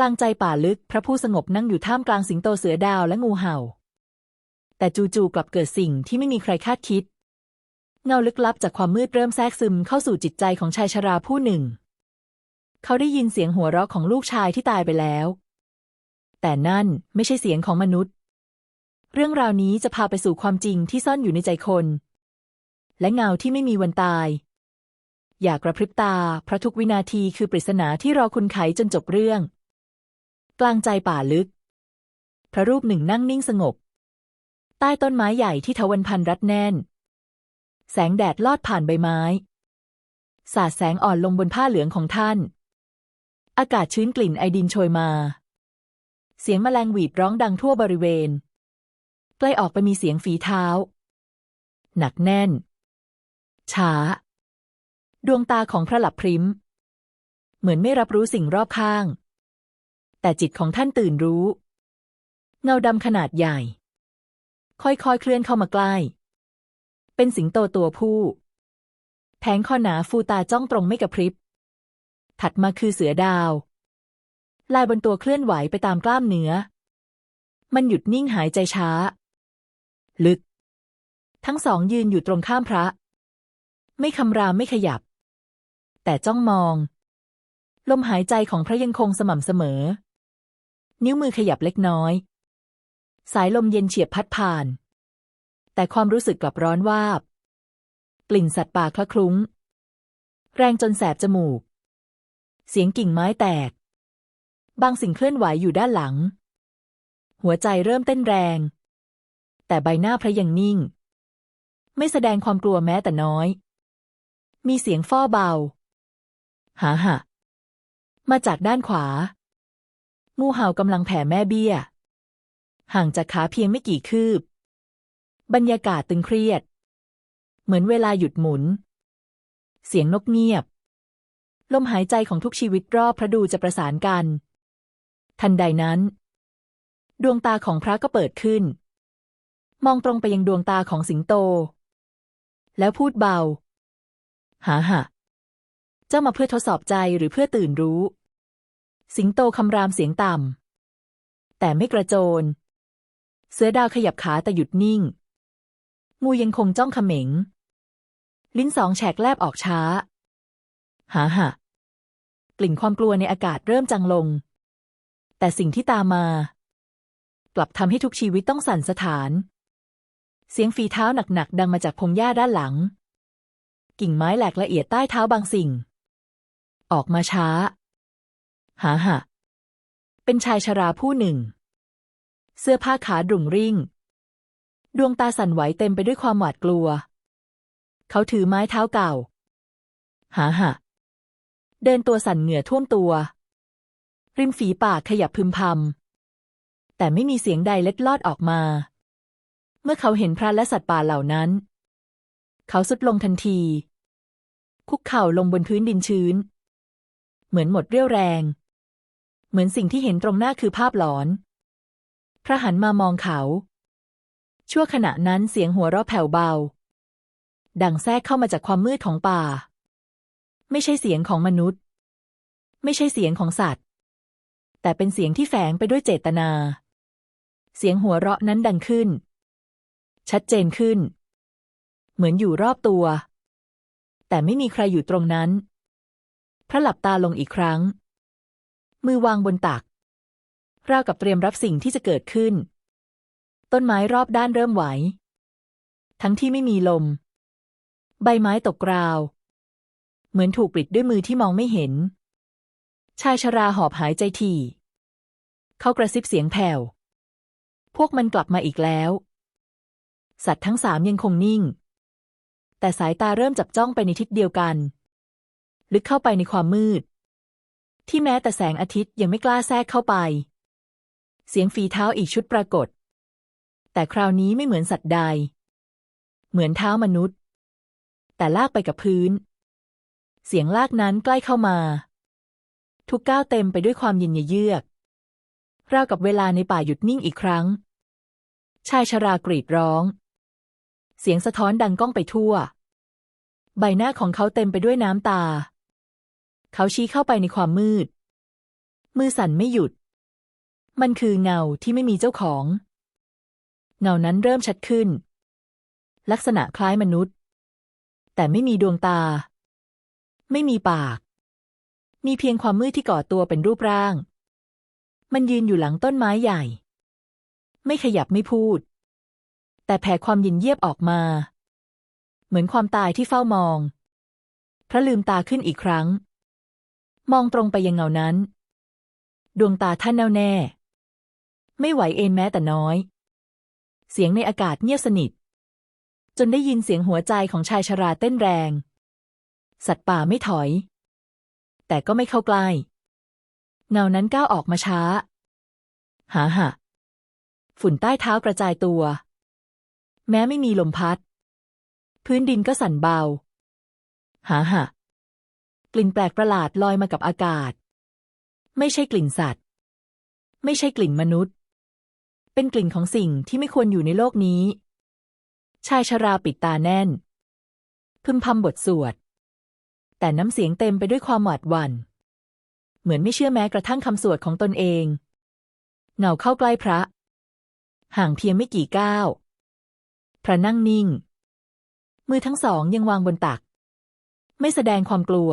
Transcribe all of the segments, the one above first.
กลางใจป่าลึก พระผู้สงบนั่งอยู่ท่ามกลางสิงโตเสือดาวและงูเห่า แต่จู่ๆกลับเกิดสิ่งที่ไม่มีใครคาดคิด เงาลึกลับจากความมืดเริ่มแทรกซึมเข้าสู่จิตใจของชายชราผู้หนึ่ง เขาได้ยินเสียงหัวเราะของลูกชายที่ตายไปแล้ว แต่นั่นไม่ใช่เสียงของมนุษย์ เรื่องราวนี้จะพาไปสู่ความจริงที่ซ่อนอยู่ในใจคน และเงาที่ไม่มีวันตายอย่ากระพริบตา เพราะทุกวินาทีคือปริศนาที่รอคุณไขจนจบเรื่อง กลางใจป่าลึก พระรูปหนึ่งนั่งนิ่งสงบ ใต้ต้นไม้ใหญ่ที่ทวันพันรัดแน่น แสงแดดลอดผ่านใบไม้ สาดแสงอ่อนลงบนผ้าเหลืองของท่าน อากาศชื้นกลิ่นไอดินโชยมา เสียงแมลงหวีดร้องดังทั่วบริเวณ ใกล้ออกไปมีเสียงฝีเท้า หนักแน่น ช้า ดวงตาของพระหลับพริ้ม เหมือนไม่รับรู้สิ่งรอบข้าง แต่จิตของท่านตื่นรู้ เงาดำขนาดใหญ่ ค่อยๆเคลื่อนเข้ามาใกล้ เป็นสิงโตตัวผู้ แผงคอหนาฟูตาจ้องตรงไม่กระพริบ ถัดมาคือเสือดาว ลายบนตัวเคลื่อนไหวไปตามกล้ามเนื้อ มันหยุดนิ่งหายใจช้า ลึก ทั้งสองยืนอยู่ตรงข้ามพระ ไม่คำรามไม่ขยับ แต่จ้องมองลมหายใจของพระยังคงสม่ำเสมอ นิ้วมือขยับเล็กน้อย สายลมเย็นเฉียบพัดผ่าน แต่ความรู้สึกกลับร้อนวาบ กลิ่นสัตว์ป่าคละคลุ้ง แรงจนแสบจมูก เสียงกิ่งไม้แตก บางสิ่งเคลื่อนไหวอยู่ด้านหลัง หัวใจเริ่มเต้นแรง แต่ใบหน้าพระยังนิ่ง ไม่แสดงความกลัวแม้แต่น้อย มีเสียงฟ้อเบา หาหะมาจากด้านขวา งูเห่ากำลังแผ่แม่เบี้ย ห่างจากขาเพียงไม่กี่คืบ บรรยากาศตึงเครียด เหมือนเวลาหยุดหมุน เสียงนกเงียบ ลมหายใจของทุกชีวิตรอบพระดูจะประสานกัน ทันใดนั้น ดวงตาของพระก็เปิดขึ้น มองตรงไปยังดวงตาของสิงโต แล้วพูดเบา หาหะเจ้ามาเพื่อทดสอบใจหรือเพื่อตื่นรู้ สิงโตคำรามเสียงต่ำ แต่ไม่กระโจน เสือดาวขยับขาแต่หยุดนิ่ง งูยังคงจ้องเขม็ง ลิ้นสองแฉกแลบออกช้า หาหะกลิ่นความกลัวในอากาศเริ่มจางลง แต่สิ่งที่ตามมา กลับทำให้ทุกชีวิตต้องสั่นสะท้าน เสียงฝีเท้าหนักๆดังมาจากพงหญ้าด้านหลัง กิ่งไม้แหลกละเอียดใต้เท้าบางสิ่ง ออกมาช้า หาหะ เป็นชายชราผู้หนึ่ง เสื้อผ้าขาดรุ่งริ่ง ดวงตาสั่นไหวเต็มไปด้วยความหวาดกลัว เขาถือไม้เท้าเก่า หาหะ เดินตัวสั่นเหงื่อท่วมตัว ริมฝีปากขยับพึมพำ แต่ไม่มีเสียงใดเล็ดลอดออกมา เมื่อเขาเห็นพระและสัตว์ป่าเหล่านั้น เขาสุดลงทันที คุกเข่าลงบนพื้นดินชื้น เหมือนหมดเรี่ยวแรง เหมือนสิ่งที่เห็นตรงหน้าคือภาพหลอน พระหันมามองเขา ชั่วขณะนั้นเสียงหัวเราะแผ่วเบา ดังแทรกเข้ามาจากความมืดของป่า ไม่ใช่เสียงของมนุษย์ ไม่ใช่เสียงของสัตว์ แต่เป็นเสียงที่แฝงไปด้วยเจตนา เสียงหัวเราะนั้นดังขึ้น ชัดเจนขึ้น เหมือนอยู่รอบตัว แต่ไม่มีใครอยู่ตรงนั้น พระหลับตาลงอีกครั้ง มือวางบนตัก ราวกับเตรียมรับสิ่งที่จะเกิดขึ้น ต้นไม้รอบด้านเริ่มไหว ทั้งที่ไม่มีลม ใบไม้ตกกราว เหมือนถูกปิดด้วยมือที่มองไม่เห็น ชายชราหอบหายใจทีเขากระซิบเสียงแผ่ว พวกมันกลับมาอีกแล้ว สัตว์ทั้งสามยังคงนิ่ง แต่สายตาเริ่มจับจ้องไปในทิศเดียวกัน ลึกเข้าไปในความมืด ที่แม้แต่แสงอาทิตย์ยังไม่กล้าแทรกเข้าไป เสียงฝีเท้าอีกชุดปรากฏ แต่คราวนี้ไม่เหมือนสัตว์ใด เหมือนเท้ามนุษย์ แต่ลากไปกับพื้น เสียงลากนั้นใกล้เข้ามา ทุกก้าวเต็มไปด้วยความเย็นเยือกราวกับเวลาในป่าหยุดนิ่งอีกครั้ง ชายชรากรีดร้อง เสียงสะท้อนดังก้องไปทั่ว ใบหน้าของเขาเต็มไปด้วยน้ำตา เขาชี้เข้าไปในความมืด มือสั่นไม่หยุด มันคือเงาที่ไม่มีเจ้าของ เงานั้นเริ่มชัดขึ้น ลักษณะคล้ายมนุษย์ แต่ไม่มีดวงตา ไม่มีปาก มีเพียงความมืดที่ก่อตัวเป็นรูปร่าง มันยืนอยู่หลังต้นไม้ใหญ่ ไม่ขยับไม่พูด แต่แผ่ความเยินเยียบออกมา เหมือนความตายที่เฝ้ามองพระลืมตาขึ้นอีกครั้ง มองตรงไปยังเงานั้น ดวงตาท่านแน่วแน่ ไม่ไหวเอนแม้แต่น้อย เสียงในอากาศเงียบสนิท จนได้ยินเสียงหัวใจของชายชราเต้นแรง สัตว์ป่าไม่ถอย แต่ก็ไม่เข้าใกล้ เงานั้นก้าวออกมาช้า หาหะฝุ่นใต้เท้ากระจายตัว แม้ไม่มีลมพัด พื้นดินก็สั่นเบา หาหะ กลิ่นแปลกประหลาดลอยมากับอากาศ ไม่ใช่กลิ่นสัตว์ ไม่ใช่กลิ่นมนุษย์ เป็นกลิ่นของสิ่งที่ไม่ควรอยู่ในโลกนี้ ชายชราปิดตาแน่น พึมพำบทสวด แต่น้ำเสียงเต็มไปด้วยความหวาดหวัน่น เหมือนไม่เชื่อแม้กระทั่งคำสวดของตนเอง เงาเข้าใกล้พระ ห่างเพียงไม่กี่ก้าว พระนั่งนิ่ง มือทั้งสองยังวางบนตักไม่แสดงความกลัว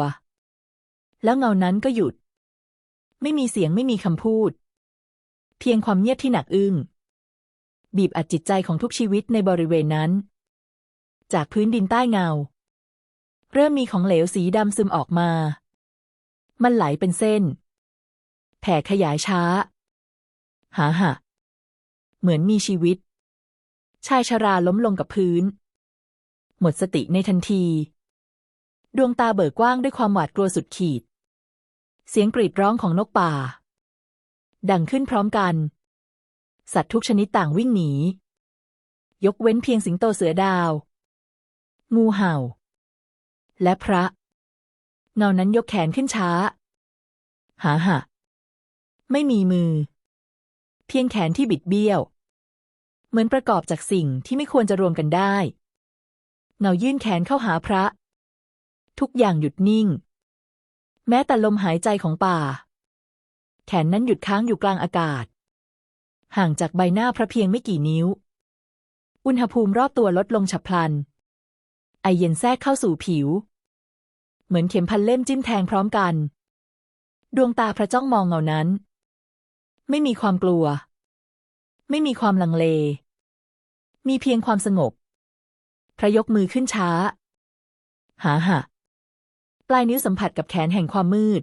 แล้วเงานั้นก็หยุด ไม่มีเสียงไม่มีคำพูด เพียงความเงียบที่หนักอึ้งบีบอัดจิตใจของทุกชีวิตในบริเวณนั้น จากพื้นดินใต้เงา เริ่มมีของเหลวสีดำซึมออกมา มันไหลเป็นเส้น แผ่ขยายช้า หาหะ เหมือนมีชีวิต ชายชราล้มลงกับพื้น หมดสติในทันที ดวงตาเบิกกว้างด้วยความหวาดกลัวสุดขีด เสียงกรีดร้องของนกป่า ดังขึ้นพร้อมกัน สัตว์ทุกชนิดต่างวิ่งหนี ยกเว้นเพียงสิงโตเสือดาว งูเห่า และพระเงานั้นยกแขนขึ้นช้า หาหะ ไม่มีมือ เพียงแขนที่บิดเบี้ยว เหมือนประกอบจากสิ่งที่ไม่ควรจะรวมกันได้ เงายื่นแขนเข้าหาพระ ทุกอย่างหยุดนิ่ง แม้แต่ลมหายใจของป่า แขนนั้นหยุดค้างอยู่กลางอากาศ ห่างจากใบหน้าพระเพียงไม่กี่นิ้ว อุณหภูมิรอบตัวลดลงฉับพลัน ไอเย็นแทรกเข้าสู่ผิว เหมือนเข็มพันเล่มจิ้มแทงพร้อมกัน ดวงตาพระจ้องมองเงานั้น ไม่มีความกลัว ไม่มีความลังเล มีเพียงความสงบ พระยกมือขึ้นช้า หาหะ ปลายนิ้วสัมผัสกับแขนแห่งความมืด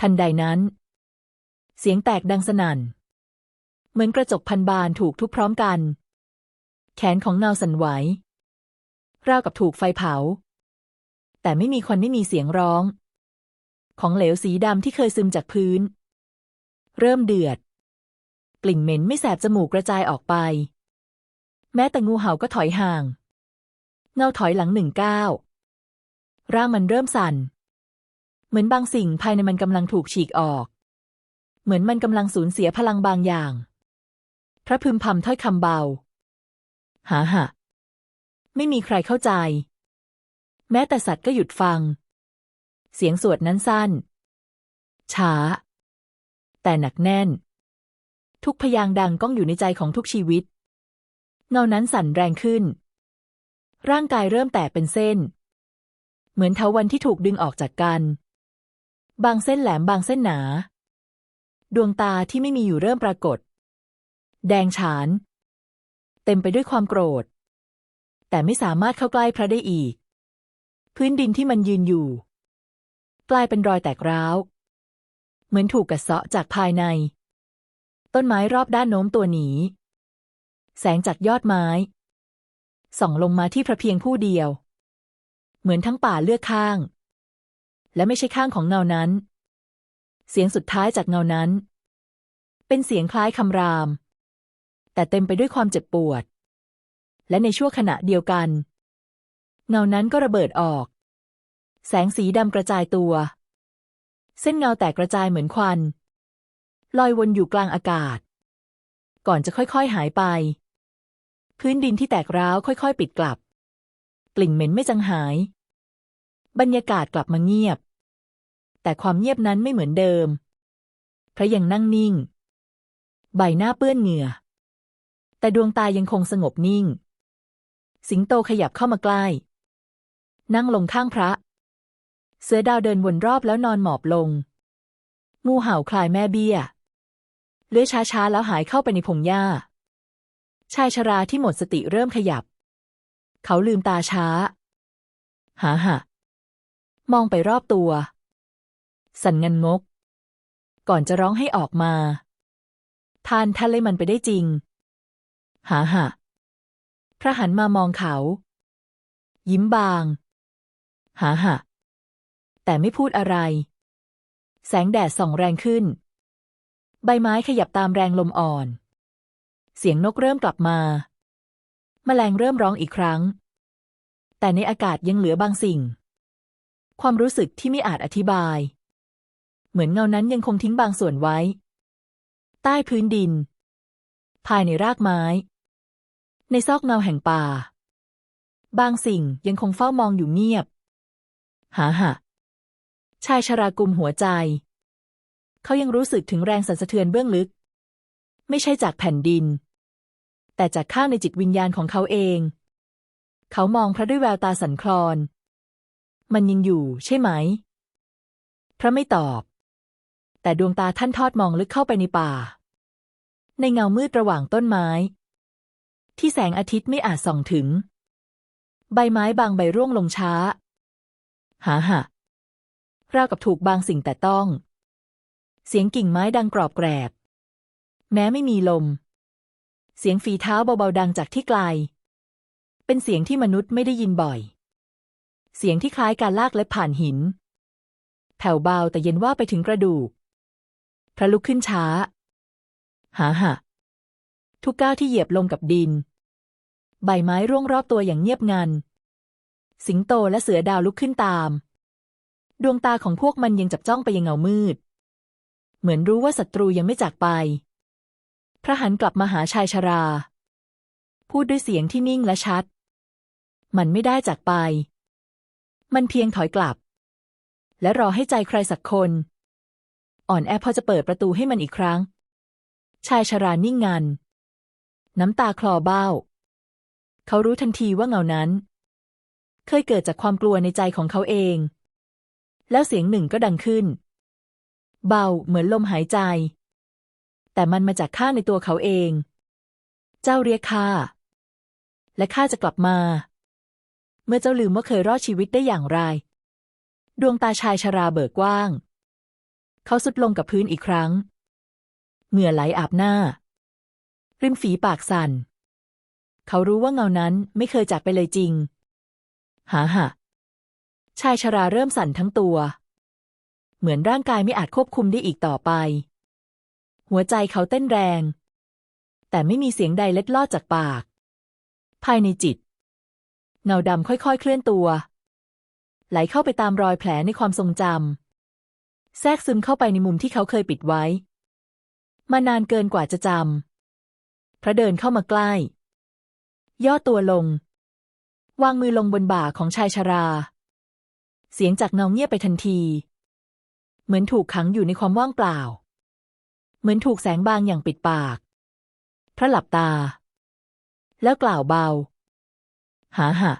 ทันใดนั้น เสียงแตกดังสนั่น เหมือนกระจกพันบานถูกทุบพร้อมกัน แขนของเงาสั่นไหว ราวกับถูกไฟเผา แต่ไม่มีควันไม่มีเสียงร้อง ของเหลวสีดำที่เคยซึมจากพื้น เริ่มเดือด กลิ่นเหม็นไม่แสบจมูกกระจายออกไป แม้แต่งูเห่าก็ถอยห่าง เงาถอยหลังหนึ่งก้าว ร่างมันเริ่มสั่น เหมือนบางสิ่งภายในมันกำลังถูกฉีกออก เหมือนมันกำลังสูญเสียพลังบางอย่าง พระพึมพำถ้อยคำเบา หาหะไม่มีใครเข้าใจ แม้แต่สัตว์ก็หยุดฟัง เสียงสวดนั้นสั้น ช้า แต่หนักแน่น ทุกพยางค์ดังก้องอยู่ในใจของทุกชีวิตเงานั้นสั่นแรงขึ้น ร่างกายเริ่มแตกเป็นเส้น เหมือนเทาวันที่ถูกดึงออกจากกัน บางเส้นแหลมบางเส้นหนา ดวงตาที่ไม่มีอยู่เริ่มปรากฏ แดงฉาน เต็มไปด้วยความโกรธ แต่ไม่สามารถเข้าใกล้พระได้อีก พื้นดินที่มันยืนอยู่ กลายเป็นรอยแตกร้าว เหมือนถูกกัดเซาะจากภายใน ต้นไม้รอบด้านโน้มตัวหนีแสงจากยอดไม้ ส่องลงมาที่พระเพียงผู้เดียว เหมือนทั้งป่าเลือกข้าง และไม่ใช่ข้างของเงานั้น เสียงสุดท้ายจากเงานั้น เป็นเสียงคล้ายคำราม แต่เต็มไปด้วยความเจ็บปวด และในชั่วขณะเดียวกัน เงานั้นก็ระเบิดออก แสงสีดำกระจายตัว เส้นเงาแตกกระจายเหมือนควัน ลอยวนอยู่กลางอากาศ ก่อนจะค่อยๆหายไป พื้นดินที่แตกร้าวค่อยๆ ปิดกลับ กลิ่นเหม็นไม่จางหาย บรรยากาศกลับมาเงียบ แต่ความเงียบนั้นไม่เหมือนเดิม พระยังนั่งนิ่ง ใบหน้าเปื้อนเหงื่อ แต่ดวงตายังคงสงบนิ่ง สิงโตขยับเข้ามาใกล้ นั่งลงข้างพระ เสือดาวเดินวนรอบแล้วนอนหมอบลง งูเห่าคลายแม่เบี้ย เลื้อยช้าๆแล้วหายเข้าไปในพงหญ้าชายชราที่หมดสติเริ่มขยับ เขาลืมตาช้า หาหะมองไปรอบตัว สั่นงันงก ก่อนจะร้องให้ออกมา ทานท่านเลยมันไปได้จริง หาหะพระหันมามองเขา ยิ้มบาง หาหะแต่ไม่พูดอะไร แสงแดดส่องแรงขึ้น ใบไม้ขยับตามแรงลมอ่อน เสียงนกเริ่มกลับมา แมลงเริ่มร้องอีกครั้ง แต่ในอากาศยังเหลือบางสิ่ง ความรู้สึกที่ไม่อาจอธิบาย เหมือนเงานั้นยังคงทิ้งบางส่วนไว้ ใต้พื้นดิน ภายในรากไม้ ในซอกเงาแห่งป่า บางสิ่งยังคงเฝ้ามองอยู่เงียบ หาหะชายชรากุมหัวใจ เขายังรู้สึกถึงแรงสั่นสะเทือนเบื้องลึก ไม่ใช่จากแผ่นดิน แต่จากข้างในจิตวิญญาณของเขาเอง เขามองพระด้วยแววตาสันคลอน มันยังอยู่ใช่ไหม พระไม่ตอบ แต่ดวงตาท่านทอดมองลึกเข้าไปในป่า ในเงามืดระหว่างต้นไม้ ที่แสงอาทิตย์ไม่อาจส่องถึง ใบไม้บางใบร่วงลงช้า หาหะราวกับถูกบางสิ่งแต่ต้อง เสียงกิ่งไม้ดังกรอบแกรบ แม้ไม่มีลม เสียงฝีเท้าเบาๆดังจากที่ไกล เป็นเสียงที่มนุษย์ไม่ได้ยินบ่อย เสียงที่คล้ายการลากเล็บผ่านหิน แผ่วเบาแต่เย็นว่าไปถึงกระดูก พระลุกขึ้นช้า หาหะทุกก้าวที่เหยียบลงกับดิน ใบไม้ร่วงรอบตัวอย่างเงียบงัน สิงโตและเสือดาวลุกขึ้นตาม ดวงตาของพวกมันยังจับจ้องไปยังเงามืด เหมือนรู้ว่าศัตรูยังไม่จากไป พระหันกลับมาหาชายชรา พูดด้วยเสียงที่นิ่งและชัด มันไม่ได้จากไป มันเพียงถอยกลับ และรอให้ใจใครสักคน อ่อนแอพอจะเปิดประตูให้มันอีกครั้ง ชายชรานิ่งงัน น้ำตาคลอเบ้า เขารู้ทันทีว่าเงานั้น เคยเกิดจากความกลัวในใจของเขาเอง แล้วเสียงหนึ่งก็ดังขึ้น เบาเหมือนลมหายใจ แต่มันมาจากข้าในตัวเขาเอง เจ้าเรียกข้า และข้าจะกลับมา เมื่อเจ้าลืมว่าเคยรอดชีวิตได้อย่างไร ดวงตาชายชราเบิกกว้าง เขาสุดลงกับพื้นอีกครั้ง เหงื่อไหลอาบหน้า ริมฝีปากสั่น เขารู้ว่าเงานั้นไม่เคยจากไปเลยจริง หาหะชายชราเริ่มสั่นทั้งตัว เหมือนร่างกายไม่อาจควบคุมได้อีกต่อไป หัวใจเขาเต้นแรง แต่ไม่มีเสียงใดเล็ดลอดจากปาก ภายในจิต เงาดำค่อยๆเคลื่อนตัว ไหลเข้าไปตามรอยแผลในความทรงจำแทรกซึมเข้าไปในมุมที่เขาเคยปิดไว้ มานานเกินกว่าจะจำพระเดินเข้ามาใกล้ ย่อตัวลง วางมือลงบนบ่าของชายชรา เสียงจากเงาเงียบไปทันที เหมือนถูกขังอยู่ในความว่างเปล่า เหมือนถูกแสงบางอย่างปิดปาก พระหลับตา แล้วกล่าวเบา หาหะ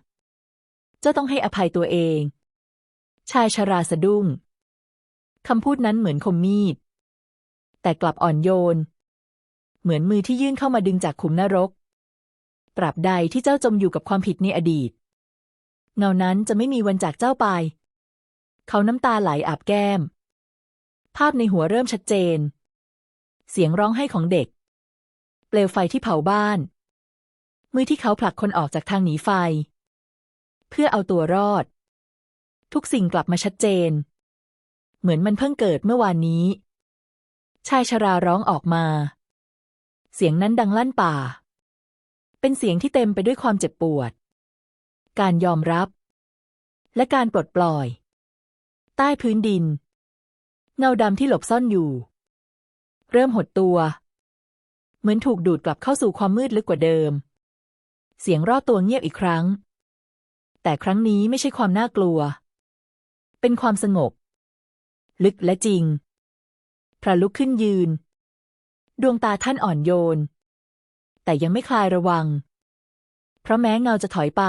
เจ้าต้องให้อภัยตัวเอง ชายชราสะดุ้งคำพูดนั้นเหมือนคมมีด แต่กลับอ่อนโยน เหมือนมือที่ยื่นเข้ามาดึงจากขุมนรกตราบใดที่เจ้าจมอยู่กับความผิดในอดีต เงานั้นจะไม่มีวันจากเจ้าไป เขาน้ำตาไหลอาบแก้ม ภาพในหัวเริ่มชัดเจน เสียงร้องไห้ของเด็ก เปลวไฟที่เผาบ้าน มือที่เขาผลักคนออกจากทางหนีไฟ เพื่อเอาตัวรอด ทุกสิ่งกลับมาชัดเจน เหมือนมันเพิ่งเกิดเมื่อวานนี้ ชายชราร้องออกมา เสียงนั้นดังลั่นป่า เป็นเสียงที่เต็มไปด้วยความเจ็บปวด การยอมรับ และการปลดปล่อย ใต้พื้นดิน เงาดำที่หลบซ่อนอยู่ เริ่มหดตัว เหมือนถูกดูดกลับเข้าสู่ความมืดลึกกว่าเดิม เสียงรอดตัวเงียบอีกครั้ง แต่ครั้งนี้ไม่ใช่ความน่ากลัว เป็นความสงบ ลึกและจริงพพระลุกขึ้นยืน ดวงตาท่านอ่อนโยน แต่ยังไม่คลายระวัง เพราะแม้เงาจะถอยไป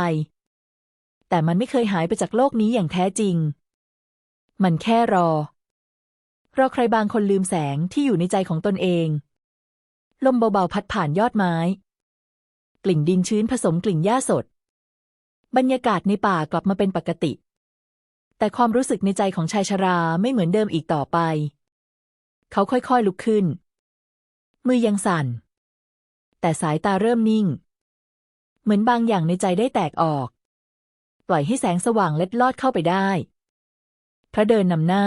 แต่มันไม่เคยหายไปจากโลกนี้อย่างแท้จริง มันแค่รอ รอใครบางคนลืมแสงที่อยู่ในใจของตนเอง ลมเบาๆพัดผ่านยอดไม้ กลิ่นดินชื้นผสมกลิ่นหญ้าสด บรรยากาศในป่ากลับมาเป็นปกติ แต่ความรู้สึกในใจของชายชราไม่เหมือนเดิมอีกต่อไป เขาค่อยๆลุกขึ้น มือยังสั่น แต่สายตาเริ่มนิ่ง เหมือนบางอย่างในใจได้แตกออก ปล่อยให้แสงสว่างเล็ดลอดเข้าไปได้ พระเดินนำหน้า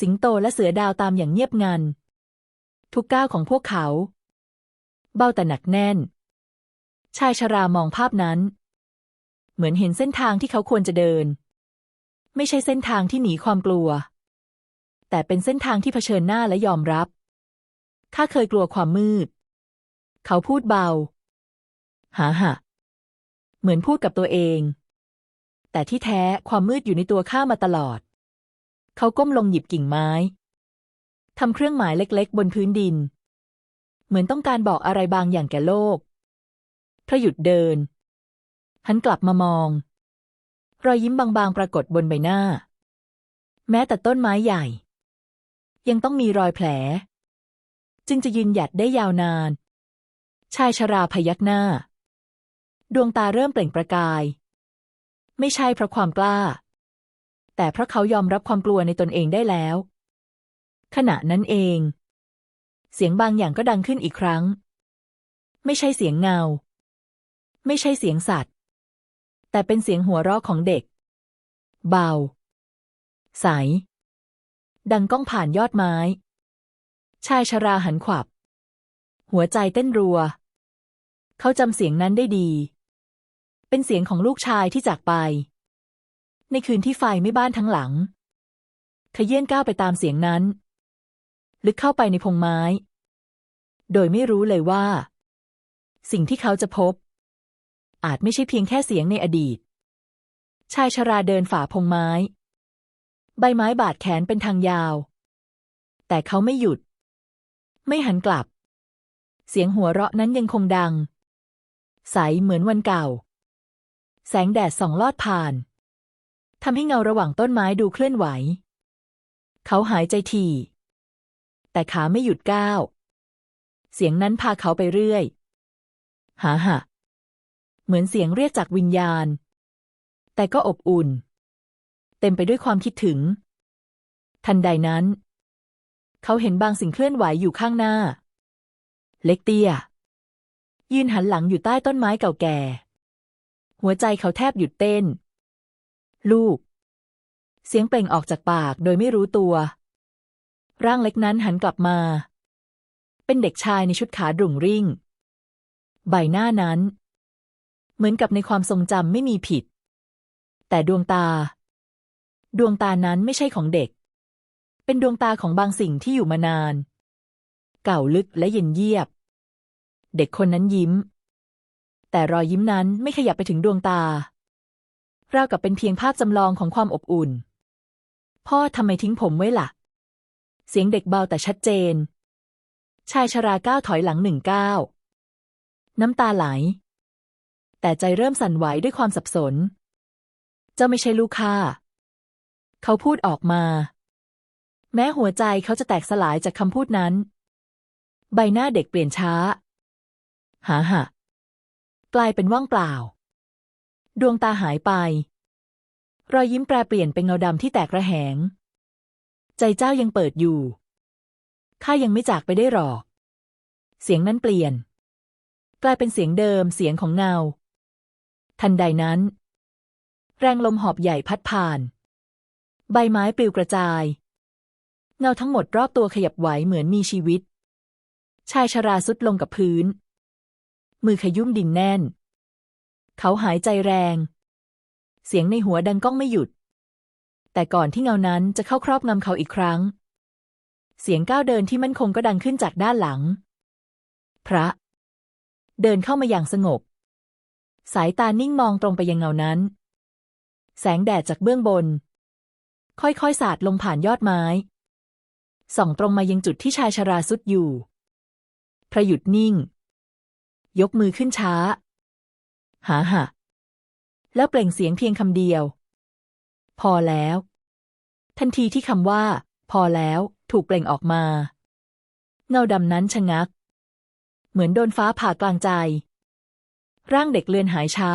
สิงโตและเสือดาวตามอย่างเงียบงัน ทุกก้าวของพวกเขา เบ้าแต่หนักแน่น ชายชรามองภาพนั้น เหมือนเห็นเส้นทางที่เขาควรจะเดิน ไม่ใช่เส้นทางที่หนีความกลัว แต่เป็นเส้นทางที่เผชิญหน้าและยอมรับข้าเคยกลัวความมืด เขาพูดเบา หาหะเหมือนพูดกับตัวเอง แต่ที่แท้ความมืดอยู่ในตัวข้ามาตลอด เขาก้มลงหยิบกิ่งไม้ทำเครื่องหมายเล็ก ๆ บนพื้นดิน เหมือนต้องการบอกอะไรบางอย่างแก่โลกพระหยุดเดิน หันกลับมามอง รอยยิ้มบางๆ ปรากฏบนใบหน้า แม้แต่ต้นไม้ใหญ่ ยังต้องมีรอยแผล จึงจะยืนหยัดได้ยาวนาน ชายชราพยักหน้า ดวงตาเริ่มเปล่งประกาย ไม่ใช่เพราะความกล้า แต่เพราะเขายอมรับความกลัวในตนเองได้แล้ว ขณะนั้นเอง เสียงบางอย่างก็ดังขึ้นอีกครั้ง ไม่ใช่เสียงเงา ไม่ใช่เสียงสัตว์ แต่เป็นเสียงหัวเราะของเด็ก เบา ใส ดังก้องผ่านยอดไม้ ชายชราหันขวับ หัวใจเต้นรัว เขาจำเสียงนั้นได้ดี เป็นเสียงของลูกชายที่จากไป ในคืนที่ไฟไม่บ้านทั้งหลัง ขยื่นก้าวไปตามเสียงนั้น ลึกเข้าไปในพงไม้ โดยไม่รู้เลยว่า สิ่งที่เขาจะพบ อาจไม่ใช่เพียงแค่เสียงในอดีต ชายชราเดินฝ่าพงไม้ ใบไม้บาดแขนเป็นทางยาว แต่เขาไม่หยุด ไม่หันกลับ เสียงหัวเราะนั้นยังคงดัง ใสเหมือนวันเก่า แสงแดดส่องลอดผ่าน ทำให้เงาระหว่างต้นไม้ดูเคลื่อนไหว เขาหายใจทีแต่ขาไม่หยุดก้าว เสียงนั้นพาเขาไปเรื่อย หาหะ เหมือนเสียงเรียกจากวิญญาณ แต่ก็อบอุ่น เต็มไปด้วยความคิดถึง ทันใดนั้น เขาเห็นบางสิ่งเคลื่อนไหวอยู่ข้างหน้า เล็กเตี้ย ยืนหันหลังอยู่ใต้ต้นไม้เก่าแก่ หัวใจเขาแทบหยุดเต้น ลูก เสียงเปล่งออกจากปากโดยไม่รู้ตัว ร่างเล็กนั้นหันกลับมา เป็นเด็กชายในชุดขาดุ่งริ่ง ใบหน้านั้น เหมือนกับในความทรงจำไม่มีผิด แต่ดวงตา ดวงตานั้นไม่ใช่ของเด็ก เป็นดวงตาของบางสิ่งที่อยู่มานาน เก่าลึกและเย็นเยียบ เด็กคนนั้นยิ้ม แต่รอยยิ้มนั้นไม่ขยับไปถึงดวงตา ราวกับเป็นเพียงภาพจำลองของความอบอุ่น พ่อทำไมทิ้งผมไว้ละ่ะ เสียงเด็กเบาแต่ชัดเจน ชายชราก้าวถอยหลังหนึ่งก้าวน้ำตาไหล แต่ใจเริ่มสั่นไหวด้วยความสับสน เจ้าไม่ใช่ลูกข้าเขาพูดออกมา แม้หัวใจเขาจะแตกสลายจากคำพูดนั้น ใบหน้าเด็กเปลี่ยนช้า หาหะกลายเป็นว่างเปล่า ดวงตาหายไป รอยยิ้มแปรเปลี่ยนเป็นเงาดำที่แตกระแหง ใจเจ้ายังเปิดอยู่ ข้ายังไม่จากไปได้หรอก เสียงนั้นเปลี่ยน กลายเป็นเสียงเดิมเสียงของเงา ทันใดนั้น แรงลมหอบใหญ่พัดผ่าน ใบไม้ปลิวกระจาย เงาทั้งหมดรอบตัวขยับไหวเหมือนมีชีวิต ชายชราสุดลงกับพื้น มือขยุ่มดินแน่น เขาหายใจแรง เสียงในหัวดังก้องไม่หยุด แต่ก่อนที่เงานั้นจะเข้าครอบงำเขาอีกครั้ง เสียงก้าวเดินที่มั่นคงก็ดังขึ้นจากด้านหลัง พระ เดินเข้ามาอย่างสงบ สายตานิ่งมองตรงไปยังเงานั้น แสงแดดจากเบื้องบน ค่อยๆสาดลงผ่านยอดไม้ ส่องตรงมายังจุดที่ชายชราสุดอยู่พระหยุดนิ่ง ยกมือขึ้นช้า หาหะ แล้วเปล่งเสียงเพียงคำเดียว พอแล้ว ทันทีที่คำว่า พอแล้ว ถูกเปล่งออกมา เงาดำนั้นชะงัก เหมือนโดนฟ้าผ่ากลางใจ ร่างเด็กเลือนหายช้า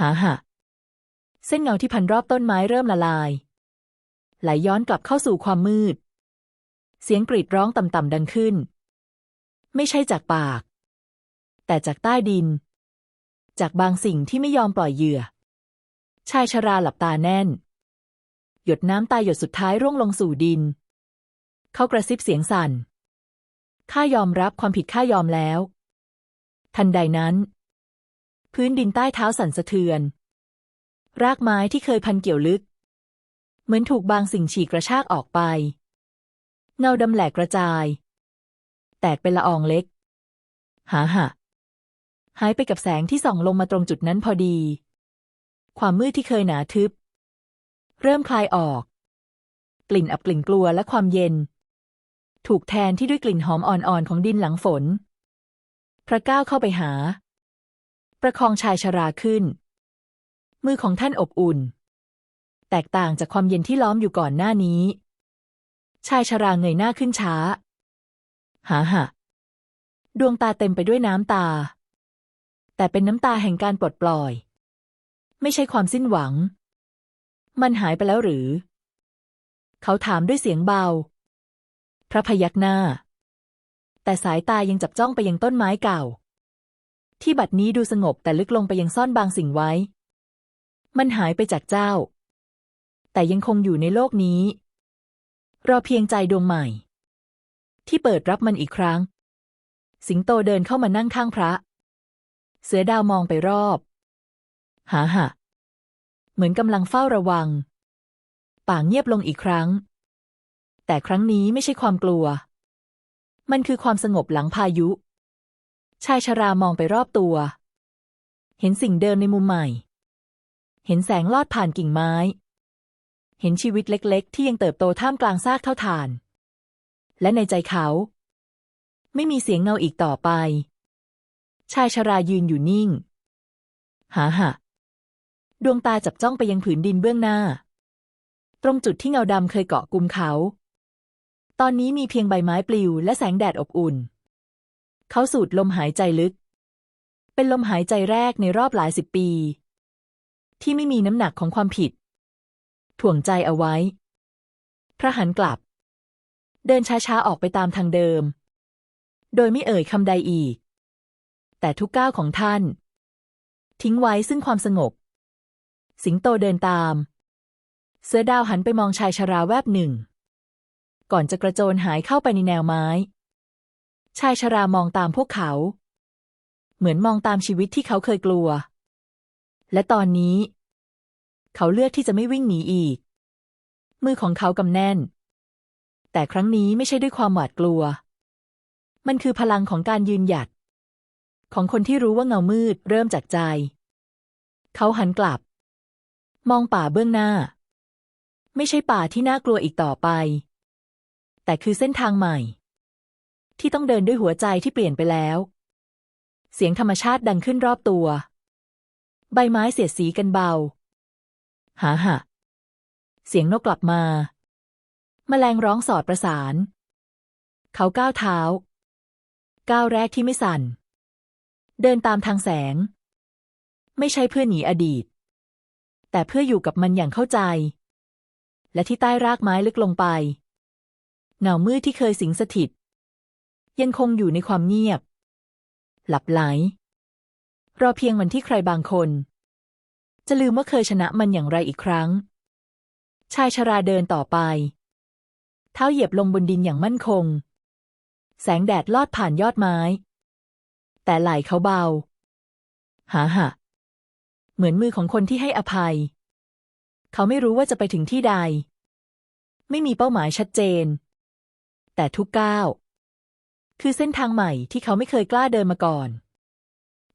หาหะ เส้นเงาที่พันรอบต้นไม้เริ่มละลาย ไหลย้อนกลับเข้าสู่ความมืด เสียงกรีดร้องต่ำๆดังขึ้น ไม่ใช่จากปาก แต่จากใต้ดิน จากบางสิ่งที่ไม่ยอมปล่อยเหยื่อ ชายชราหลับตาแน่น หยดน้ำตาหยดสุดท้ายร่วงลงสู่ดิน เขากระซิบเสียงสั่น ข้ายอมรับความผิดข้ายอมแล้ว ทันใดนั้น พื้นดินใต้เท้าสั่นสะเทือน รากไม้ที่เคยพันเกี่ยวลึก เหมือนถูกบางสิ่งฉีกกระชากออกไป เงาดำแหลกกระจาย แตกเป็นละอองเล็ก หาหะ หายไปกับแสงที่ส่องลงมาตรงจุดนั้นพอดี ความมืดที่เคยหนาทึบ เริ่มคลายออก กลิ่นอับกลิ่นกลัวและความเย็น ถูกแทนที่ด้วยกลิ่นหอมอ่อนๆของดินหลังฝน พระก้าวเข้าไปหา ประคองชายชราขึ้น มือของท่านอบอุ่น แตกต่างจากความเย็นที่ล้อมอยู่ก่อนหน้านี้ ชายชราเงยหน้าขึ้นช้า หาหะดวงตาเต็มไปด้วยน้ำตา แต่เป็นน้ำตาแห่งการปลดปล่อย ไม่ใช่ความสิ้นหวัง มันหายไปแล้วหรือ เขาถามด้วยเสียงเบา พระพยักหน้า แต่สายตายังจับจ้องไปยังต้นไม้เก่า ที่บัดนี้ดูสงบแต่ลึกลงไปยังซ่อนบางสิ่งไว้ มันหายไปจากเจ้า แต่ยังคงอยู่ในโลกนี้ รอเพียงใจดวงใหม่ ที่เปิดรับมันอีกครั้ง สิงโตเดินเข้ามานั่งข้างพระ เสือดาวมองไปรอบ หาหะ เหมือนกำลังเฝ้าระวัง ป่าเงียบลงอีกครั้ง แต่ครั้งนี้ไม่ใช่ความกลัว มันคือความสงบหลังพายุ ชายชรามองไปรอบตัว เห็นสิ่งเดิมในมุมใหม่ เห็นแสงลอดผ่านกิ่งไม้ เห็นชีวิตเล็ก ๆ ที่ยังเติบโตท่ามกลางซากเท่าฐาน และในใจเขา ไม่มีเสียงเงาอีกต่อไป ชายชรายืนอยู่นิ่ง หาหะดวงตาจับจ้องไปยังผืนดินเบื้องหน้า ตรงจุดที่เงาดำเคยเกาะกลุมเขา ตอนนี้มีเพียงใบไม้ปลิวและแสงแดดอบอุ่น เขาสูดลมหายใจลึก เป็นลมหายใจแรกในรอบหลายสิบปี ที่ไม่มีน้ำหนักของความผิด ถ่วงใจเอาไว้ พระหันกลับ เดินช้าๆออกไปตามทางเดิม โดยไม่เอ่ยคำใดอีก แต่ทุกก้าวของท่าน ทิ้งไว้ซึ่งความสงบ สิงโตเดินตาม เสือดาวหันไปมองชายชราแวบหนึ่ง ก่อนจะกระโจนหายเข้าไปในแนวไม้ ชายชรามองตามพวกเขา เหมือนมองตามชีวิตที่เขาเคยกลัว และตอนนี้ เขาเลือกที่จะไม่วิ่งหนีอีก มือของเขากำแน่น แต่ครั้งนี้ไม่ใช่ด้วยความหวาดกลัว มันคือพลังของการยืนหยัด ของคนที่รู้ว่าเงามืดเริ่มจากใจ เขาหันกลับ มองป่าเบื้องหน้า ไม่ใช่ป่าที่น่ากลัวอีกต่อไป แต่คือเส้นทางใหม่ ที่ต้องเดินด้วยหัวใจที่เปลี่ยนไปแล้ว เสียงธรรมชาติดังขึ้นรอบตัว ใบไม้เสียดสีกันเบา หาหะเสียงนกกลับมาแมลงร้องสอดประสาน เขาก้าวเท้า ก้าวแรกที่ไม่สั่น เดินตามทางแสง ไม่ใช่เพื่อหนีอดีต แต่เพื่ออยู่กับมันอย่างเข้าใจ และที่ใต้รากไม้ลึกลงไป เงามืดที่เคยสิงสถิต ยังคงอยู่ในความเงียบ หลับไหล รอเพียงวันที่ใครบางคน จะลืมว่าเคยชนะมันอย่างไรอีกครั้ง ชายชราเดินต่อไป เท้าเหยียบลงบนดินอย่างมั่นคง แสงแดดลอดผ่านยอดไม้ แต่ไหล่เขาเบาหาหะเหมือนมือของคนที่ให้อภัย เขาไม่รู้ว่าจะไปถึงที่ใด ไม่มีเป้าหมายชัดเจน แต่ทุกก้าวคือเส้นทางใหม่ที่เขาไม่เคยกล้าเดินมาก่อน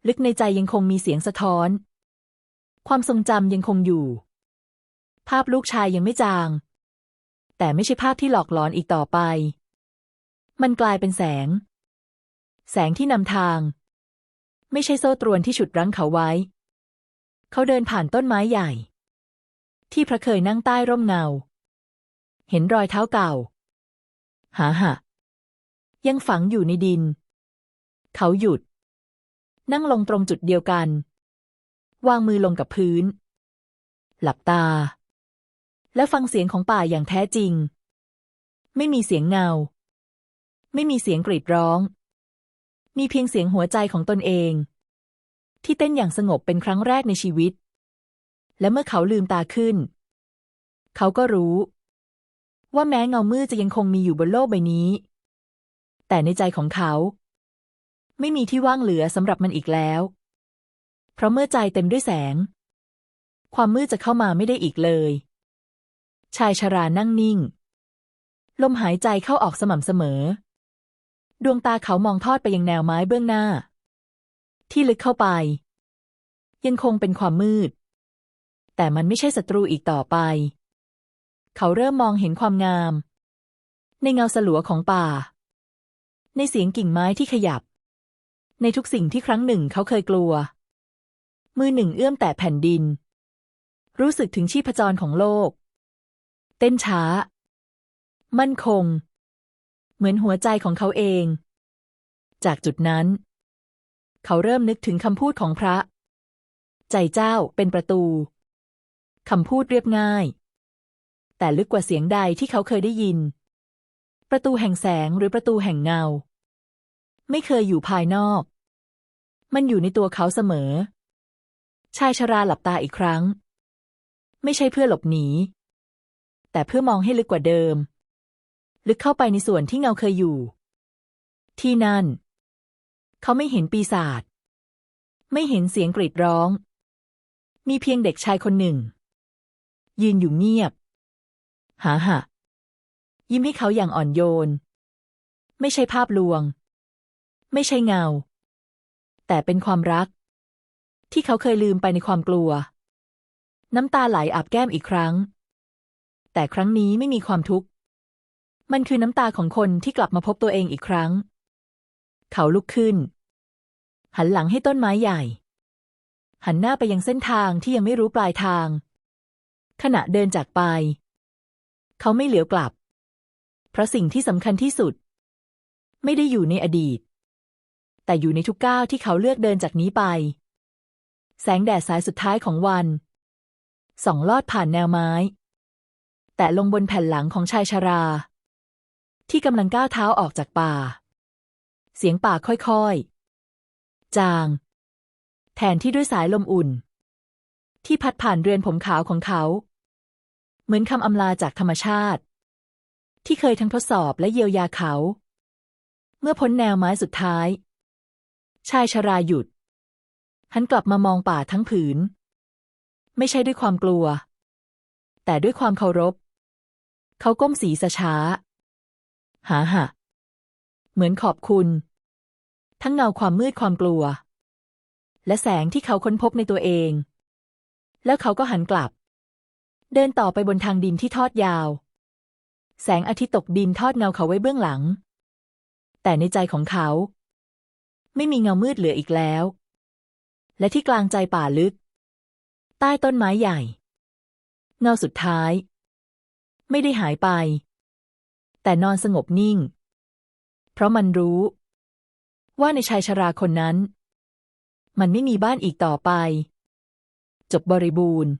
ลึกในใจยังคงมีเสียงสะท้อน ความทรงจำยังคงอยู่ ภาพลูกชายยังไม่จาง แต่ไม่ใช่ภาพที่หลอกหลอนอีกต่อไป มันกลายเป็นแสง แสงที่นำทาง ไม่ใช่โซ่ตรวนที่ฉุดรั้งเขาไว้ เขาเดินผ่านต้นไม้ใหญ่ ที่พระเคยนั่งใต้ร่มเงา เห็นรอยเท้าเก่า หาหะยังฝังอยู่ในดิน เขาหยุด นั่งลงตรงจุดเดียวกัน วางมือลงกับพื้น หลับตา และฟังเสียงของป่าอย่างแท้จริง ไม่มีเสียงเงา ไม่มีเสียงกรีดร้อง มีเพียงเสียงหัวใจของตนเอง ที่เต้นอย่างสงบเป็นครั้งแรกในชีวิต และเมื่อเขาลืมตาขึ้น เขาก็รู้ ว่าแม้เงามืดจะยังคงมีอยู่บนโลกใบนี้ แต่ในใจของเขา ไม่มีที่ว่างเหลือสำหรับมันอีกแล้ว เพราะเมื่อใจเต็มด้วยแสง ความมืดจะเข้ามาไม่ได้อีกเลย ชายชรานั่งนิ่ง ลมหายใจเข้าออกสม่ำเสมอ ดวงตาเขามองทอดไปยังแนวไม้เบื้องหน้า ที่ลึกเข้าไป ยังคงเป็นความมืด แต่มันไม่ใช่ศัตรูอีกต่อไป เขาเริ่มมองเห็นความงาม ในเงาสลัวของป่า ในเสียงกิ่งไม้ที่ขยับ ในทุกสิ่งที่ครั้งหนึ่งเขาเคยกลัว มือหนึ่งเอื้อมแต่แผ่นดิน รู้สึกถึงชีพจรของโลก เต้นช้า มั่นคง เหมือนหัวใจของเขาเอง จากจุดนั้น เขาเริ่มนึกถึงคำพูดของพระ ใจเจ้าเป็นประตู คำพูดเรียบง่าย แต่ลึกกว่าเสียงใดที่เขาเคยได้ยิน ประตูแห่งแสงหรือประตูแห่งเงา ไม่เคยอยู่ภายนอก มันอยู่ในตัวเขาเสมอ ชายชราหลับตาอีกครั้ง ไม่ใช่เพื่อหลบหนี แต่เพื่อมองให้ลึกกว่าเดิม ลึกเข้าไปในส่วนที่เงาเคยอยู่ ที่นั่น เขาไม่เห็นปีศาจไม่เห็นเสียงกรีดร้อง มีเพียงเด็กชายคนหนึ่ง ยืนอยู่เงียบ หาหะยิ้มให้เขาอย่างอ่อนโยน ไม่ใช่ภาพลวง ไม่ใช่เงา แต่เป็นความรัก ที่เขาเคยลืมไปในความกลัว น้ำตาไหลอาบแก้มอีกครั้ง แต่ครั้งนี้ไม่มีความทุกข์ มันคือน้ำตาของคนที่กลับมาพบตัวเองอีกครั้ง เขาลุกขึ้น หันหลังให้ต้นไม้ใหญ่ หันหน้าไปยังเส้นทางที่ยังไม่รู้ปลายทาง ขณะเดินจากไป เขาไม่เหลียวกลับ เพราะสิ่งที่สำคัญที่สุด ไม่ได้อยู่ในอดีต แต่อยู่ในทุกก้าวที่เขาเลือกเดินจากนี้ไป แสงแดดสายสุดท้ายของวันส่องลอดผ่านแนวไม้ แต่ลงบนแผ่นหลังของชายชารา ที่กำลังก้าวเท้าออกจากป่า เสียงป่าค่อยๆ จาง แทนที่ด้วยสายลมอุ่น ที่พัดผ่านเรือนผมขาวของเขา เหมือนคำอำลาจากธรรมชาติ ที่เคยทั้งทดสอบและเยียวยาเขา เมื่อพ้นแนวไม้สุดท้าย ชายชราหยุด หันกลับมามองป่าทั้งผืน ไม่ใช่ด้วยความกลัว แต่ด้วยความเคารพ เขาก้มศีรษะช้า หาหะเหมือนขอบคุณ ทั้งเงาความมืดความกลัว และแสงที่เขาค้นพบในตัวเอง แล้วเขาก็หันกลับ เดินต่อไปบนทางดินที่ทอดยาว แสงอาทิตย์ตกดินทอดเงาเขาไว้เบื้องหลัง แต่ในใจของเขา ไม่มีเงามืดเหลืออีกแล้ว และที่กลางใจป่าลึก ใต้ต้นไม้ใหญ่ เงาสุดท้าย ไม่ได้หายไป แต่นอนสงบนิ่ง เพราะมันรู้ ว่าในชายชราคนนั้น มันไม่มีบ้านอีกต่อไป จบบริบูรณ์